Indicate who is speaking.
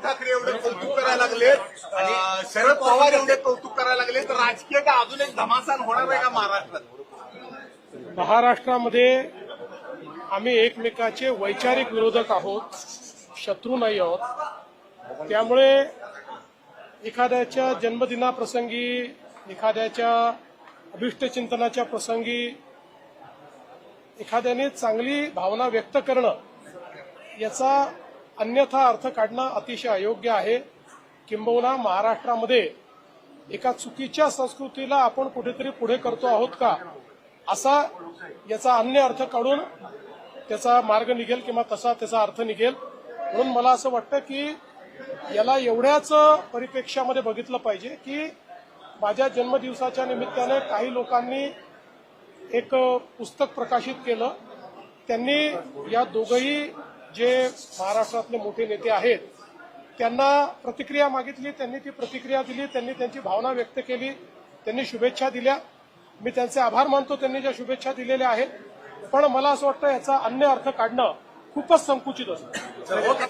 Speaker 1: उद्धव ठाकरे एवढे कौतुक करायला लागले शरद पवार एवढे कौतुक करायला लागले तर राजकीय का अजून एक धमासान होणार आहे का महाराष्ट्रात?
Speaker 2: महाराष्ट्रामध्ये आम्ही एकमेकाचे वैचारिक विरोधक आहोत शत्रू नाही आहोत. त्यामुळे एखाद्याच्या जन्मदिनाप्रसंगी एखाद्याच्या अभिष्टचिंतनाच्या प्रसंगी एखाद्याने चांगली भावना व्यक्त करणं याचा अन्यथा अर्थ काढणं अतिशय अयोग्य आहे. किंबहुना महाराष्ट्रामध्ये एका चुकीच्या संस्कृतीला आपण कुठेतरी पुढे करतो आहोत का? असा याचा अन्य अर्थ काढून त्याचा मार्ग निघेल किंवा तसा त्याचा अर्थ निघेल. म्हणून मला असं वाटतं की याला एवढ्याच परिप्रेक्ष्यामध्ये बघितलं पाहिजे की माझ्या जन्मदिवसाच्या निमित्ताने काही लोकांनी एक पुस्तक प्रकाशित केलं. त्यांनी या दोघही जे महाराष्ट्रातले मोठे नेते आहेत त्यांना प्रतिक्रिया मागितली त्यांनी ती प्रतिक्रिया दिली त्यांनी त्यांची भावना व्यक्त केली त्यांनी शुभेच्छा दिल्या. मी त्यांचे आभार मानतो त्यांनी ज्या शुभेच्छा दिलेल्या आहेत. पण मला असं वाटतं याचा अन्य अर्थ काढणं खूपच संकुचित असतं.
Speaker 3: हो,